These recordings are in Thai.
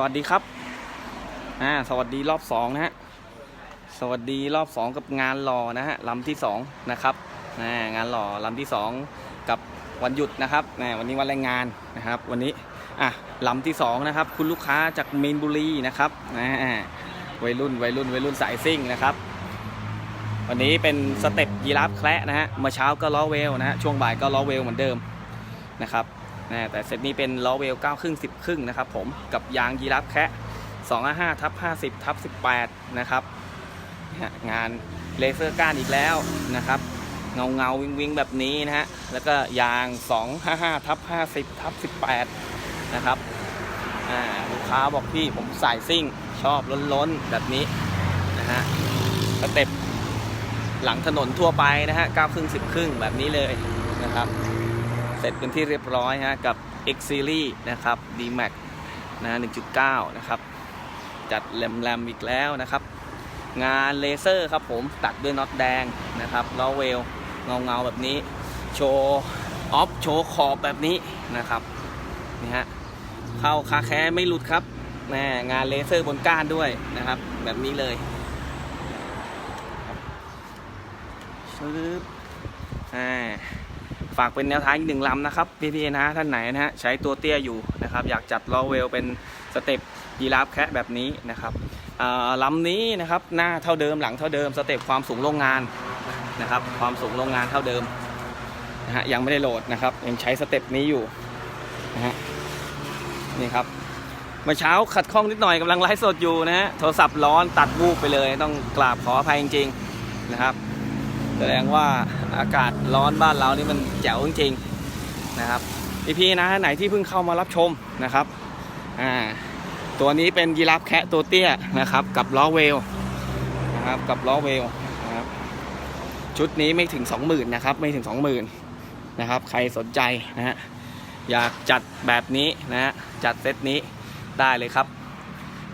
สวัสดีครับ อ่า สวัสดีรอบสองนะฮะ สวัสดีรอบสองกับงานหล่อนะฮะลำที่สองนะครับอ่างานหล่อลำที่สองกับวันหยุดนะครับอ่าวันนี้วันแรงงานนะครับ วันนี้ อะลำที่สองนะครับ คุณลูกค้าจากเมีนบุรีนะครับอ่าวัยรุ่นวัยรุ่นวัยรุ่นสายซิ่งนะครับ วันนี้เป็นสเต็ปยีราฟแคระนะฮะ เมื่อเช้าก็ล้อเวลนะฮะ ช่วงบ่ายก็ล้อเวลเหมือนเดิมนะครับ นะแต่เซตนี้เป็นล้อเวล9ครึ่ง10 ครึ่งนะครับผมกับยางยีราฟแคะ255ทับ50ทับ18 นะครับ งานเลเซอร์ก้านอีกแล้วนะครับเงาเงาวิงวิงแบบนี้นะฮะ แล้วก็ยาง 255ทับ50ทับ18 นะครับลูกค้าบอกพี่ผมสายซิ่งชอบล้นๆ แบบนี้นะฮะสเต็ปหลังถนนทั่วไปนะฮะ9ครึ่ง10 ครึ่งแบบนี้เลยนะครับ เสร็จเป็นที่เรียบร้อยฮะกับ X Series นะครับ D Max นะ1.9 นะครับ จัดแรมๆอีกแล้วนะครับ งานเลเซอร์ครับผมตัดด้วยน็อตแดงนะครับล้อเวลเงาเงาๆแบบนี้ โชว์ออฟโชว์ขอบแบบนี้นะครับนี่ฮะเข้าคาแค่ไม่หลุดครับแม่งานเลเซอร์บนก้านด้วยนะครับ แบบนี้เลยปึ๊บอ่า ฝากเป็นแนวทางอีกหนึ่งลำนะครับพี่ๆนะท่านไหนนะฮะใช้ตัวเตี้ยอยู่นะครับ อยากจัดล้อเวลเป็นสเต็ปยีราฟแคะแบบนี้นะครับลำนี้นะครับหน้าเท่าเดิมหลังเท่าเดิมสเต็ปความสูงโรงงานนะครับ ความสูงโรงงานเท่าเดิมนะฮะยังไม่ได้โหลดนะครับ ยังใช้สเต็ปนี้อยู่นะฮะนี่ครับเมื่อเช้าขัดข้องนิดหน่อยกำลังไลฟ์สดอยู่นะฮะโทรศัพท์ร้อนตัดวูบไปเลย ต้องกราบขออภัยจริง ๆนะครับ แสดงว่า อากาศร้อนบ้านเรานี่มันแจ๋วจริงๆนะครับพี่ๆนะไหนที่เพิ่งเข้ามารับชมนะครับอ่าตัวนี้เป็นยีราฟแคะตัวเตี้ยนะครับ กับล้อเวลนะครับกับล้อเวลนะครับชุดนี้ไม่ถึง 20,000นะครับไม่ถึง 20,000นะครับใครสนใจนะฮะอยากจัดแบบนี้นะฮะจัดเซตนี้ได้เลยครับ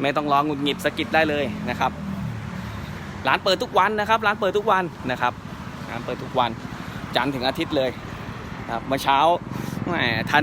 ไม่ต้องร้องหงุดหงิดสะกิดได้เลยนะครับ ร้านเปิดทุกวันนะครับ ร้านเปิดทุกวันนะครับ เปิดทุกวันจันทร์ถึงอาทิตย์เลยครับเมื่อเช้าแหมทัน